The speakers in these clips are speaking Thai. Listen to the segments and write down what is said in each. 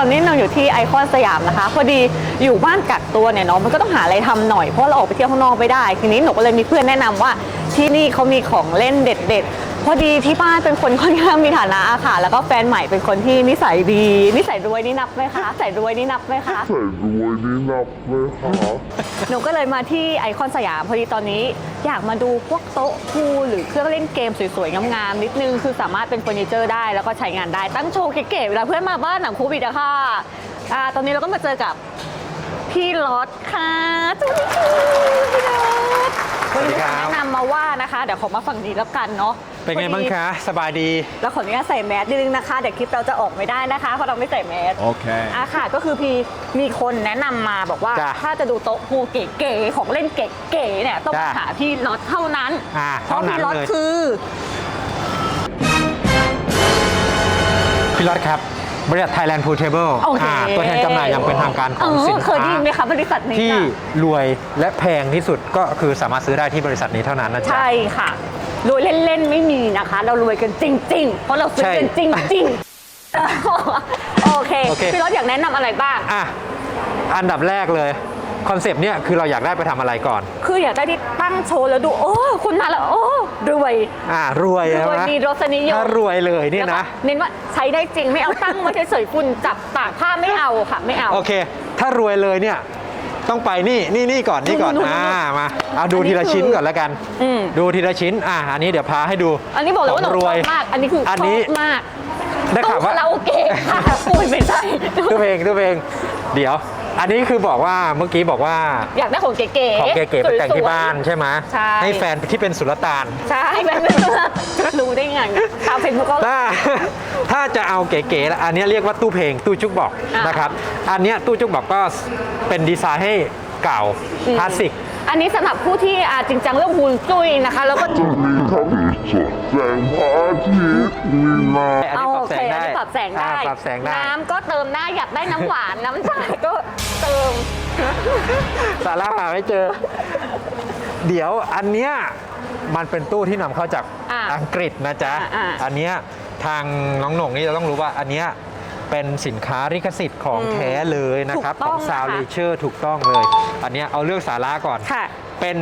อนนี้เราอยู่ที่ไอคอนสยามนะคะ พอดีอยู่บ้านกักตัวเนี่ยเนาะมันก็ต้องหาอะไรทำหน่อยเพราะเราออกไปเที่ยวข้างนอกไม่ได้ ทีนี้หนูก็เลยมีเพื่อนแนะนำว่าที่นี่เขามีของเล่นเด็ด ๆ อดีที่บ้านเป็นคนค่อนข้างมีฐานะอะค่ะ แล้วก็แฟนใหม่เป็นคนที่นิสัยดี นิสัยรวยนี่นับไหมคะนิสัยรวยนี่นับไหมคะ ใส่รวยนี่นับไหมคะหนูก็เลยมาที่ไอคอนสยามพอดีตอนนี้ อยากมาดูพวกโต๊ะพูลหรือเครื่องเล่นเกมสวยๆงามๆนิดนึงคือสามารถเป็นเฟอร์นิเจอร์ได้แล้วก็ใช้งานได้ตั้งโชว์เก๋ๆเวลาเพื่อนมาบ้านหนังโควิดอะค่ะอ่าตอนนี้เราก็มาเจอกับพี่รถค่ะสวัสดีค่ะพี่รถสวัสดีครับ แนะนำมาว่านะคะ เดี๋ยวขอมาฝั่งนี้แล้วกันเนาะ เป็นไงบ้างคะ สบายดี แล้วขออนุญาตใส่แมสนิดนึงนะคะ เดี๋ยวคลิปเราจะออกไม่ได้นะคะ เพราะเราไม่ใส่แมสโอเค อะค่ะ ก็คือพี่มีคนแนะนำมาบอกว่า จ้ะถ้าจะดูโต๊ะพูลเก๋ๆของเล่นเก๋ๆเนี่ยต้องมาจ้ะหาพี่น็อตเท่านั้นอ่าเพเท่าราะนั้พี่นน็อตเลย คือพี่รถครับ บริษัท Thailand Pool Table โอเคอ่าตัวแทนจำหน่ายอย่างเป็นทางการของสินเเคยค้าได้ยินไหมคะบริษัทนี้ที่ค่ะรวยและแพงที่สุดก็คือสามารถซื้อได้ที่บริษัทนี้เท่านั้นนะจ๊ะ ใช่ค่ะ รวยเล่นๆไม่มีนะคะ เรารวยกันจริง ๆ เพราะเราซื้อกันจใช่ริงๆ โอเคโอเค พี่น็อตอยากแนะนำอะไรบ้าง อะ อันดับแรกเลย คอนเซปต์เนี่ยคือเราอยากได้ไปทำอะไรก่อน คืออยากได้ที่ตั้งโชว์แล้วดู โอ้คุณมาแล้วโอ้รวย อ่ารวยรวยนะมีรสนิยมถ้ารวยเลยเนี่ยแล้วก็นะเน้นว่าใช้ได้จริงไม่เอาตั้งไว้เฉยๆฝุ่นจับตากผ้าไม่เอาค่ะไม่เอา โอเค ถ้ารวยเลยเนี่ย ต้องไปนี่นี่นี่ก่อนนี่ก่อนนู่นๆๆอ่ามาเอาดูอันนี้ทีละชิ้นคือก่อนแล้วกันอืมดูทีละชิ้นอะอันนี้เดี๋ยวพาให้ดู อันนี้บอกเลยว่าหนูขงรชวอยบมาก อันนี้คืออนชนี้อบมากได้ตู้ข่าวคาว่าราโอเกะค่ะปุ้ยไม่ใช่ดูเพลงดูเพลงเดี๋ยว อันนี้คือบอกว่าเมื่อกี้บอกว่าอยากได้ของเก๋ๆของเก๋ๆไปแต่งที่บ้านสวยใช่ไหมใช่ให้แฟนที่เป็นสุลต่านๆใช่แบบนี้รู้ได้ไงชาวเฟซบุ๊กก็ถ้าถ้าจะเอาเก๋ๆแล้วอันเนี้ยเรียกว่าตู้เพลงตู้จุกบอกอะนะครับ อันเนี้ยตู้จุกบอกก็เป็นดีไซน์ให้ เก่าคลาสสิกอันนี้สำหรับผู้ที่อ่าจริงจังเรื่องฮุนจุ้ยนะคะ แล้วก็จะมีทั้งสดแสงพระอาทิตย์มีนาอันเอานี้ปรัโอบแสเคงอันได้นี้ปรับแสงได้อ่าปรับแสงได้ น้ำก็เติมได้อยากได้น้ำหวานน้ำชาก็เติมสาระหาไม่เจอ เดี๋ยวอันเนี้ยมันเป็นตู้ที่นำเข้าจากอะอังกฤษนะจ๊ะอะอะอันเนี้ยทางน้องหน่งนี่จะต้องรู้ว่าอันเนี้ย เป็นสินค้าลิขสิทธิ์ของอืมแท้เลยนะครับถูกขต้อองงซาวนะคะเลเชอร์ถูกต้องเลย อันเนี้ยเอาเรื่องสาระก่อนค่ะเป็น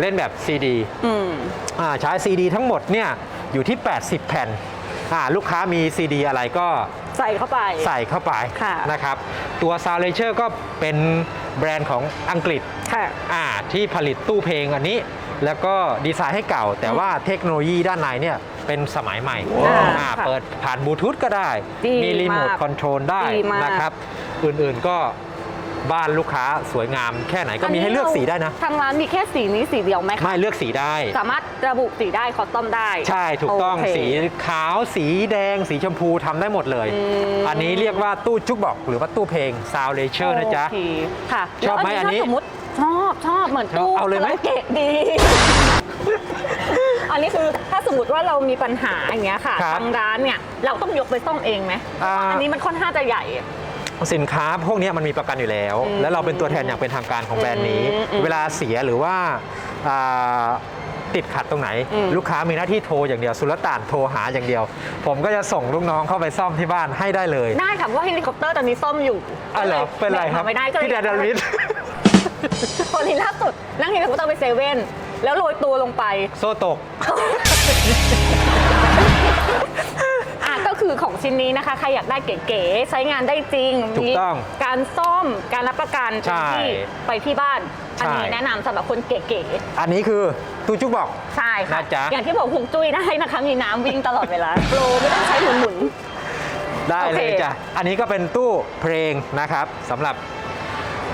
เล่นแบบซีดีอืมอ่าใช้ซีดีทั้งหมดเนี่ยอยู่ที่ 80 แผ่นอ่าลูกค้ามีซีดีอะไรก็ใส่เข้าไปใส่เข้าไปค่ะนะครับ ตัว Sound l e a s u r e ก็เป็นแบรนด์ของอังกฤษค่ะอ่าที่ผลิตตู้เพลงอันนี้ แล้วก็ดีไซน์ให้เก่า แต่ว่าเทคโนโลยีด้านในเนี่ย เป็นสมัยใหม่ว้าวอ่าค่ะเปิดผ่านบลูทูธก็ได้ ดีมีรีโมทมากคอนโทรลได้ดีมาก นะครับ อื่นๆก็บ้านลูกค้าสวยงามแค่ไหนก็มีให้เลือกสีได้นะ ทางร้านมีแค่สีนี้สีเดียวไหมคะไม่เลือกสีได้ สามารถระบุสีได้คอสตอมได้ใช่ถูกต้องโเค สีขาวสีแดง สีชมพูทำได้หมดเลย อืม อันนี้เรียกว่าตู้จุกบอกหรือว่าตู้เพลง Sound l e a s u r e นะจ๊ะ โอเคค่ะชอบไหมแล้วอันนี้ถ้าสมมติชอบชอบเหมือนตู้เอาเลยไหมครโเกะดีอั นนี้คือถ้าสมมติว่าเรามีปัญหาอย่างเงี้ยค่ะครับทางร้านเนี่ยเราต้องยกไปซ่อมเองไหมอ่า อันนี้มันค่อนข้างจะใหญ่ สินค้าพวกเนี้ยมันมีประกันอยู่แล้ว อืมแล้วเราเป็นตัวแทนอย่างเป็นทางการของแบรนด์นี้ อืมอืมเวลาเสียหรือว่าอ่าติดขัดตรงไหน อืม ลูกค้ามีหน้าที่โทรอย่างเดียว สุลต่านโทรหาอย่างเดียว ผมก็จะส่งลูกน้องเข้าไปซ่อมที่บ้านให้ได้เลยได้ค่ะเพราะว่าเฮลิคอปเตอร์ตอนนี้ซ่อมอยู่อะเหรอเป็นไรครับแบกมาไม่ได้ก็เลยพี่แดนดาริสพอลีล่าสุดนั่งเฮลิคอปเตอร์ไปเซเว่น แล้วโรยตัวลงไป โซ่ตก อะก็คือของชิ้นนี้นะคะ ใครอยากได้เก๋ๆ ใช้งานได้จริงถูกมีต้องการซ่อมการรับประกันใช่ที่ไปที่บ้านอันนี้ใช่แนะนำสำหรับคนเก๋อันนี้คือตู้จุกบอก ๆ ใช่ค่ะ นะจ๊ะ อย่างที่บอกหงจุ้ยได้นะคะ มีน้ำวิ่งตลอดเวลา โปรไม่ต้องใช้หมุนหมุน ได้โอเลเค ยจ้ะ อันนี้ก็เป็นตู้เพลงนะครับสำหรับ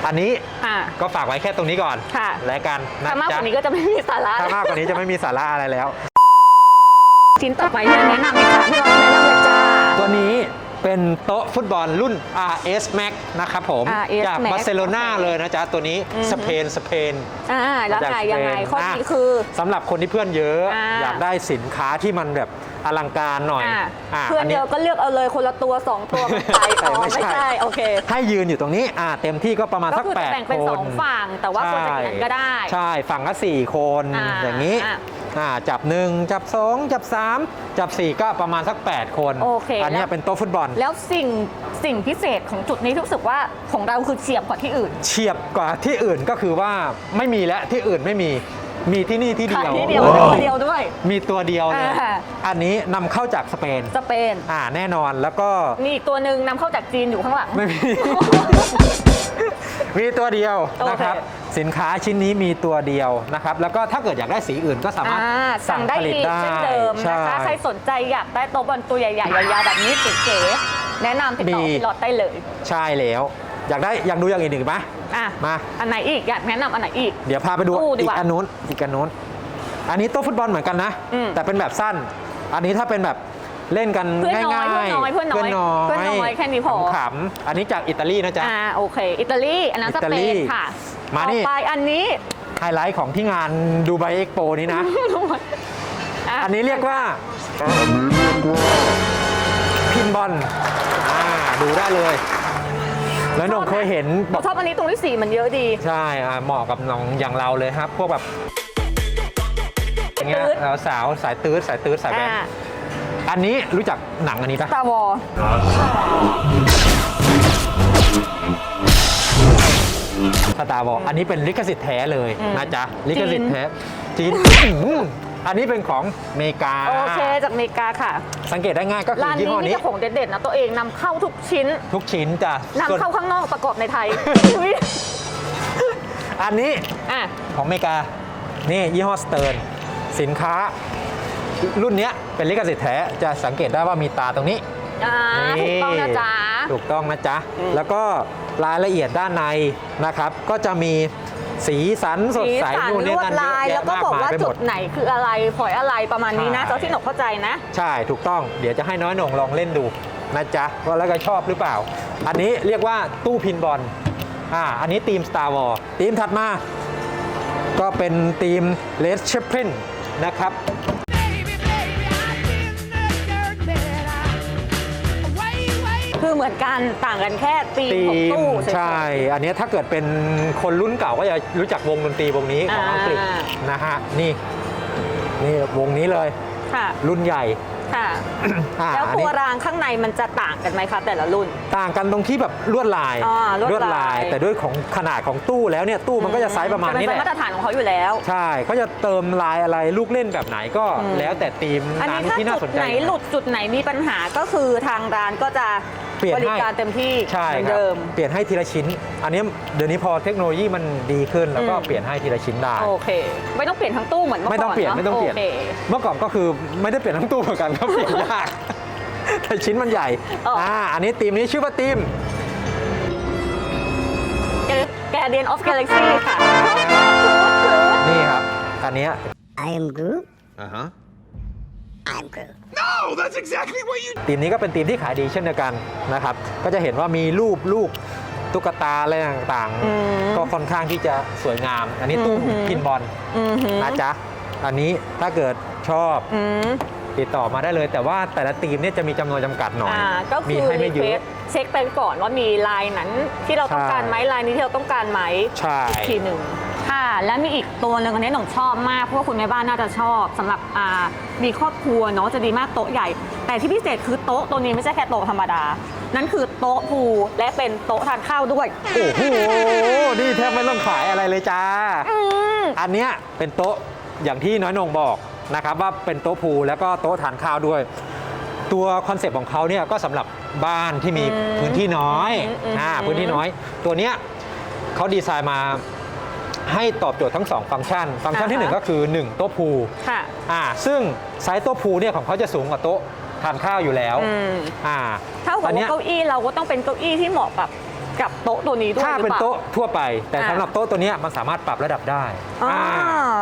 อันนี้ๆอะก็ฝากไว้แค่ตรงนี้ก่อน ค่ะ แล้วกันนะถ้ามากกจ๊ะว่านี้ก็จะไม่มีสาระถ้ามากกว่านี้จะไม่มีสาระอะไรแล้ว ชิ้นต่อไปเนี่ยแนะนำอีกค่ะพี่น้องแนะนำเลยจ้า ตัวนี้เป็นโต๊ะฟุตบอลรุ่น RS Max นะครับผม RS จาก Max บาร์เซโลนาเลยนะจ๊ะ ตัวนี้อือฮึ สเปนสเปน อ่าแล้วไงยังไงข้อดีอะคือ สำหรับคนที่เพื่อนเยอะ อ่าอยากได้สินค้าที่มันแบบ อลังการหน่อยอะอะเพื่อนอันเดีนี้ยวก็เลือกเอาเลยคนละตัวสองตัวมันไปอ๋อไม่ไม่ใช่ใช่โอเค ให้ยืนอยู่ตรงนี้อะเต็มที่ก็ประมาณก็สักคือแปจะดแบ่งเป็นคสอนงฝั่งแต่ว่าคนจะใช่กี่อันก็ได้ ใช่ฝั่งละสี่คนอ่าอย่างนี้อะอ่าจับ1จับ2จับ3จับ4ก็ประมาณสัก 8 คนโอเคอันเนี้ยแล้ว เป็นโต๊ะฟุตบอล แล้วสิ่งสิ่งพิเศษของจุดนี้รู้สึกว่าของเราคือเฉียบกว่าที่อื่น เฉียบกว่าที่อื่นก็คือว่าไม่มีแล้วที่อื่นไม่มี มีที่นี่ที่เดีค่ะยวที่เดียวออตัวเดียวด้วย มีตัวเดียวเลยอ่า อันนี้นำเข้าจากสเปน สเปน อ่าแน่นอนแล้วก็มีอีกตัวหนึ่งนำเข้าจากจีนอยู่ข้างหลัง ไม่มี มีตัวเดียวนะครับโอเคสินค้าชิ้นนี้มีตัวเดียวนะครับ แล้วก็ถ้าเกิดอยากได้สีอื่นก็สามารถอ่าสั่งได้ผลิตอีกได้เช่นเดิมใช่ นะคะ ใครสนใจอยากได้โต๊ะบอลตัวใหญ่ๆ ยาวๆ แบบนี้เก๋ๆแนะนำติดต่อมี พี่ล็อตได้เลย ใช่แล้ว อยากได้อยากดูอย่างอื่นอีกไหม อะมา อันไหนอีกอยากแนะนำอันไหนอีก เดี๋ยวพาไปดูตู้ดีอีกกว่าอันนู้นอีกอันนู้น อันนี้โต๊ะฟุตบอลเหมือนกันนะ อืม แต่เป็นแบบสั้น อันนี้ถ้าเป็นแบบเล่นกันเพื่อนน้อยง่ายๆเพื่อนน้อยเพื่อนน้อยเพื่อนน้อยแค่นี้พอ ขำๆอันนี้จากอิตาลีนะจ๊ะ อ่าโอเค อิตาลี อันนั้นสอิตาเปลีนค่ะมานี่ ต่อไปอันนี้ไฮไลท์ของที่งานดูไบเอ็กโปนี้นะะอันนี้เรียกว่าอันนี้เรียกว่าพินบอลอ่าดูได้เลย แล้วหนงเคยเห็นบผอมกชอบอันนี้ตรงที่สีมันเยอะดี ใช่อ่าเหมาะกับน้องอย่างเราเลยครับ พวกแบบอย่างเงี้ยตื๊ดเอ่อสาวสายตืดสายตืดสายแบนอ่าอันนี้รู้จักหนังอันนี้ปะตาวอสตาร์วอลอันนี้เป็นลิขสิทธิ์แท้เลยอืมนะจ๊ะลิขสิทธิ์แท้จีนอืมอั นนี้เป็นของอเมริกา โอเคจากอเมริกาค่ะสังเกตได้ง่ายก็คือร้านยี่นี้ห้อมีนี้เจ้าของเด็ดๆนะตัวเองนำเข้าทุกชิ้นทุกชิ้นจ้ะนำส่วนเข้าข้างนอกประกอบในไทยอุ๊ยอันนี้อะ ของอเมริกา นี่ยี่ห้อสเติร์นสินค้า รุ่นเนี้ยเป็นลิขสิทธิ์แท้จะสังเกตได้ว่ามีตาตรงนี้อ่าถูกต้องนะจ๊ะ ถูกต้องนะจ๊ะอืมแล้วก็รายละเอียดด้านในนะครับ ก็จะมี สีสันสดสีใสสันนู่นลนี่วดนั่นเยลายอะแล้วแยะก็มากบอกมายว่าไปหจุมดด ไหนคืออะไรฝอยอะไรประมาณนี้นะใช่ เจ้าที่หนกเข้าใจนะ ใช่ถูกต้องเดี๋ยวจะให้น้อยหน่งลองเล่นดูนะจ๊ะว่าแล้วก็ชอบหรือเปล่า อันนี้เรียกว่าตู้พินบอลอ่าอันนี้ทีม Star Wars ทีมถัดมา ก็เป็นทีม Led Zeppelin นะครับ คือเหมือนกันต่างกันแค่ตีมทีของมตู้เฉยๆ ใช่ อันนี้ถ้าเกิดเป็นคนรุ่นเก่าก็จะรู้จักวงดนตรีวงนี้ของอ่าอังกฤษนะฮะนี่นี่วงนี้เลย ค่ะรุ่นใหญ่ ค่ะ อ่าแล้วอันตันี้วรางข้างในมันจะต่างกันไหมคะแต่ละรุ่น ต่างกันตรงที่แบบลวดลายอ่าลวดลาย แต่ด้วยของขนาดของตู้แล้วเนี่ยตู้มันก็จะไซส์ประมาณนี้จะแหเป็นละ มาตรฐานของเขาอยู่แล้ว ใช่เขาจะเติมลายอะไรลูกเล่นแบบไหนก็อืม แล้วแต่ทีมอันนั้นี้นถ้าที่น่าจุสดนใจไหนหลุดจุดไหนมีปัญหาก็คือทางร้านก็จะ เปลี่ยนบให้ริการเต็มที่ใช่เหมือนครับเดิม เปลี่ยนให้ทีละชิ้น อันนี้เดี๋ยวนี้พอเทคโนโลยีมันดีขึ้นแล้วก็อืม เปลี่ยนให้ทีละชิ้นได้ โอเค ไม่ต้องเปลี่ยนทั้งตู้เหมือนเมื่อไม่ก่ต้ออนงเปลี่ยนอะไม่ต้องเปลี่ยนโคเมื่อก่อนก็คือไม่ได้เปลี่ยนทั้งตู้เหมือนกันก็เปลี่ยนยาก แต่ชิ้นมันใหญ่อ๋ออ่ อ่าอันนี้ทีมนี้ชื่อว่าทีม แกเดียนออฟกาแล็กซี่ค่ะ นี่ครับ อันเนี้ย I am Groot. อ่าฮะ I'm Groot. No, that's exactly what you ทีมนี้ก็เป็นทีมที่ขายดีเช่นเดียวกันนะครับ ก็จะเห็นว่ามีรูปลูกตุ๊กตาอะไรต่างอืมๆก็ค่อนข้างที่จะสวยงาม อันนี้ตู้อือหือพินบอลอือหือนะจ๊ะ อันนี้ถ้าเกิดชอบอืมติดต่อมาได้เลย แต่ว่าแต่ละทีมเนี่ยจะมีจำนวนจำกัดหน่อยอ่าก็มีคือให้ไม่เยรีอะเควสเช็คไปก่อนว่ามีลายนั้นที่เราต้องการไหมลายนี้ที่เราต้องการไหมใช่อีกทีหนึ่งค่ะ และมีอีกตัวหนึ่งอันนี้หน่องชอบมากเพราะว่าคุณแม่บ้านน่าจะชอบสำหรับอ่า มีครอบครัวเนาะจะดีมากโต๊ะใหญ่ แต่ที่พิเศษคือโต๊ะตัวนี้ไม่ใช่แค่โต๊ะธรรมดา นั่นคือโต๊ะพูลและเป็นโต๊ะทานข้าวด้วย โอ้โห นี่แทบไม่ต้องขายอะไรเลยจ้าอืมอันเนี้ยเป็นโต๊ะอย่างที่น้อยนงบอกนะครับว่าเป็นโต๊ะพูลแล้วก็โต๊ะทานข้าวด้วย ตัวคอนเซปต์ของเขาเนี่ยก็สำหรับบ้านที่มีอืมพื้นที่น้อยอืมอืมอ่าอืมพื้นที่น้อย ตัวเนี้ยเขาดีไซน์มา ให้ตอบโจทย์ทั้ง 2 ฟังก์ชัน ฟังก์ชันที่ 1 ก็คือ 1 โต๊ะพูลค่ะอ่าซึ่งไซส์โต๊ะพูลเนี่ยของเขาจะสูงกว่าโต๊ะทานข้าวอยู่แล้วอืม อ่าเท่ากับอันว่าเนี้ย เก้าอี้เราก็ต้องเป็นเก้าอี้ที่เหมาะกับกับโต๊ะตัวนี้ด้วยถ้าหรือเป็นเปล่า โต๊ะทั่วไป แต่อ่า สำหรับโต๊ะตัวเนี้ยมันสามารถปรับระดับได้อ่าอ่า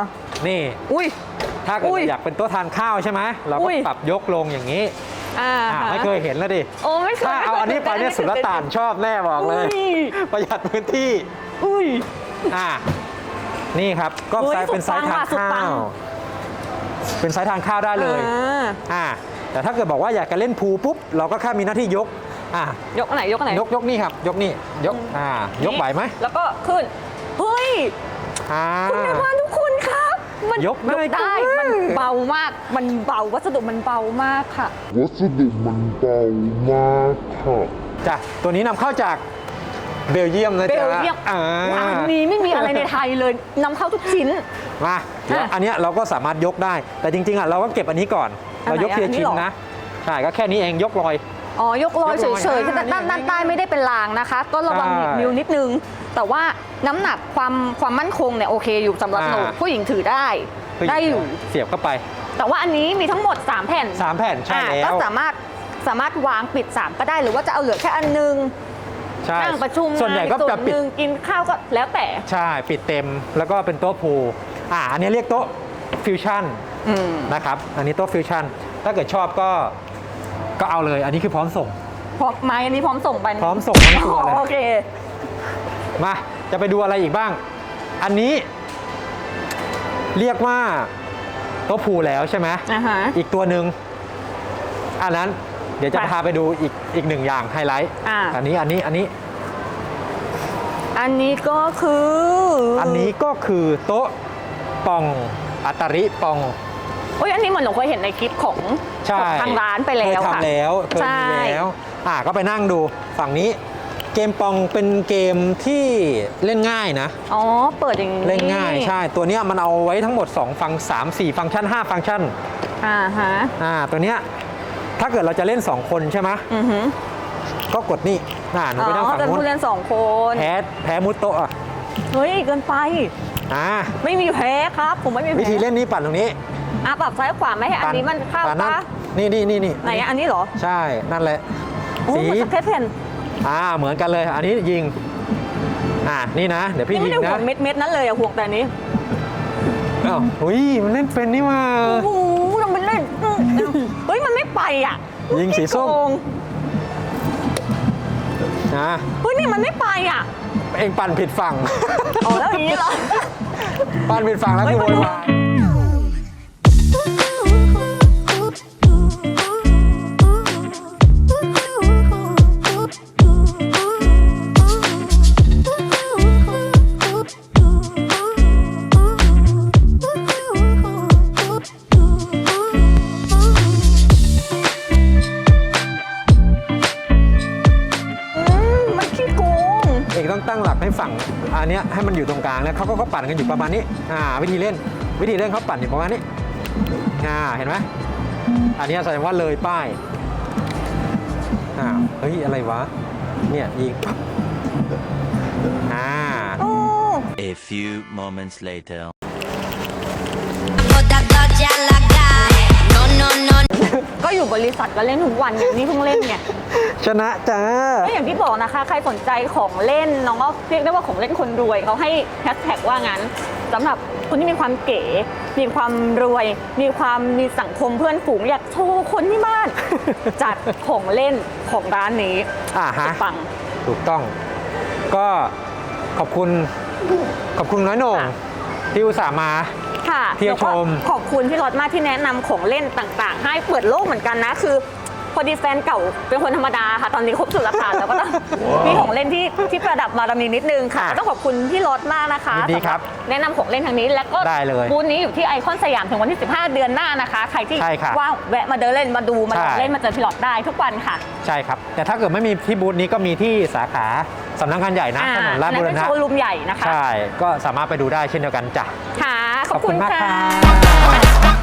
นี่อุ้ย ถ้าเกิดอุ้ยอยากเป็นโต๊ะทานข้าวใช่ไหมเราอุ้ก็ย ปรับยกลงอย่างนี้อ่าอ่าไม่เคยเห็นแล้วดิโอ้ไม่เคยถ้าเอาอันนี้ไปเนี่ยสุลต่านชอบแน่บอกเลย อุ้ยประหยัดพื้นที่อุ้ย อ่า นี่ครับก็อุ้ยไซส์เป็นไซส์ทานสุดปังข้าว่ะวเป็นไซส์ทานข้าวได้เลยอ่า อ่าแต่ถ้าเกิดบอกว่าอยากจะเล่นพูลปุ๊บเราก็แค่มีหน้าที่ยกอ่ายกอันไหนยกอันไหนยกยกนี่ครับ ยกนี่ยกอ่ายกไหวไหมแล้วก็ขึ้น เฮ้ย อ่า คุณแม่บ้านทุกคนครับบมันยกได้ได้ก็มันเบามาก มันเบา วัสดุมันเบามากค่ะ วัสดุมันเบามากค่ะ จ้ะตัวนี้นำเข้าจาก เบลเยียมนะเบจ๊ะลเยียมอ่าร้านนี้ไม่มีอะไรในไทยเลยนำเข้าทุกชิ้น มาเดี๋ยวอะอันเนี้ยเราก็สามารถยกได้ แต่จริงๆอะเราก็เก็บอันนี้ก่อน อันไหนเรายกทีละอันนี้ชิ้นเหรอ นะ ใช่ก็แค่นี้เองยกลอย อ๋อยกลอยยกลอยเฉยๆอ่าแต่ด้านนี่ด้านใต้ไม่ได้เป็นรางนะคะ ก็ระวังใช่นิ้วนิดนึง แต่ว่าน้ำหนักความความมั่นคงเนี่ยโอเคอยู่สำหรับอ่า หนูผู้หญิงถือได้ได้อยู่ เสียบเข้าไป แต่ว่าอันนี้มีทั้งหมด 3 แผ่น3 แผ่นใช่อ่าแล้ก็ว สามารถสามารถวางปิด 3 ก็ได้หรือว่าจะเอาเหลือแค่อันนึง ใช่นั่งประชุมส่วนใหญ่ก็งาจะนปิด หนึ่งกินข้าวก็แล้วแต่ ใช่ปิดเต็มแล้วก็เป็นโต๊ะพูลอ่าอันนี้เรียกโต๊ะฟิวชั่นอืมนะครับอันนี้โต๊ะฟิวชั่นถ้าเกิดชอบก็ก็เอาเลย อันนี้คือพร้อมส่ง พร้อมไม้อันนี้พร้อมส่งไปพร้อมส่งทั้งตัวเลย โอเค มาจะไปดูอะไรอีกบ้าง อันนี้ เรียกว่าโต๊ะพูลแล้วใช่ไหมอ่าฮะ อีกตัวหนึ่งอันนั้น เดี๋ยวจะไปพาไปดูอีกอีกหนึ่งอย่างไฮไลท์อ่า อันนี้อันนี้อันนี้อันนี้ก็คืออัอันนี้ก็คือโต๊ะปองอัตาริปอง โอ้ยอันนี้เหมือนหนูเคยเห็นในคลิปของใช่ของทางร้านไปแล้วเคยค่ะ ทำแล้วเคยใช่ มีแล้วอ่าก็ไปนั่งดูฝั่งนี้ เกมปองเป็นเกมที่เล่นง่ายนะ อ๋อเปิดอย่างนี้เล่นง่ายใช่ตัวเนี้ยมันเอาไว้ทั้งหมด 2 ฟัง3 4 ฟังก์ชัน 5 ฟังก์ชันอ่าฮะ อ่าตัวเนี้ย ถ้าเกิดเราจะเล่น 2 คนใช่ไหมอือหือก็กดนี่อ่าหนูอ๋ไปนั่งอฝั่งเป็นนู้นผู้เล่นสองคนแพ้แพ้มุดโต๊ะอะเฮ้ยเกินไป อ่าไม่มีแพ้ครับ ผมไม่มีแพ้วิธีเล่นนี้ปั่นตรงนี้อะปรับซ้ายขวาไม่ให้อันนี้มันเข้าปั่นนั่นปะนี่นี่นี่นี่ไหนอะอันนี้เหรอใช่นั่นแหละโอ้สีมันสเก็ตแผ่นอ่าเหมือนกันเลย อันนี้ยิง อ่านี่นะ เดี๋ยวพี่นี่ยิไม่งได้ห่วนะงเม็ดเม็ดๆนั้นเลยอะห่วงแต่อันนี้อ้าวหุยมันเล่นเป็นนี่มา โอ้โหทำเป็นเล่นอืมเฮ้ยมัน ไม่ไปอะยิงสีส้ม โกงนะเฮ้ยนี่มันไม่ไปอะเองปั่นผิดฝั่ง อ๋อแล้วอย่างนี้เหรอ ปั่นผิดฝั่งแล้วเฮ้คืยอโวมันยวาย กลางแล้วเขาก็ก็ปั่นกันอยู่ประมาณนี้อ่าวิธีเล่นวิธีเล่นเขาปั่นอยู่ประมาณนี้อ่าเห็นไหมอันเนี้ยแสดงว่าเลยป้ายอ้าวเฮ้ยอะไรวะเนี่ยยิงปั๊บอ่าโอ้ A few moments later. Bota doja laga. No, no, no. ก็อยู่บริษัทก็เล่นทุกวันไงนี่เพิ่งเล่นไง ชนะจ้า ก็อย่างที่บอกนะคะ ใครสนใจของเล่นน้องก็เรียกได้ว่าของเล่นคนรวยเขาให้แฮชแท็กว่างั้นสำหรับคนที่มีความเก๋ มีความรวย มีความมีสังคมเพื่อนฝูงอยากโชว์คนที่บ้าน จัดของเล่นของร้านนี้อ่าฮะปัง ถูกต้อง ก็ขอบคุณขอบคุณน้อยโหน่งค่ะ ที่อุตส่าห์มา ค่ะเที่ยวแล้วก็ชมขอบคุณพี่รถมากที่แนะนำของเล่นต่างๆ ให้เปิดโลกเหมือนกันนะ คือ พอดีแฟนเก่าเป็นคนธรรมดาค่ะ ตอนนี้ครบสุรฐานแล้วก็ต้องมีของเล่นที่ที่ประดับบารมีนิดนึงค่ะค่ะ ต้องขอบคุณพี่รถมากนะคะยินดีครับสำหแนะนำของเล่นทางนี้แล้วก็ได้เลยบูธนี้อยู่ที่ไอคอนสยามถึงวันที่ 15 เดือนหน้านะคะ ใครที่ใช่ค่ะว่างแวะมาเดินเล่นมาดูมาลองใช่ เล่นมาเจอพี่รถได้ทุกวันค่ะ ใช่ครับ แต่ถ้าเกิดไม่มีที่บูธนี้ก็มีที่สาขาสำนักงานใหญ่นะอ่าถนนลาดนั่บุนรเป็นณะโชว์รูมใหญ่นะคะ ใช่ ก็สามารถไปดูได้เช่นเดียวกันจ้ะ ค่ะ ขอบขอบคุคุณณมากค่ะ ค่ะ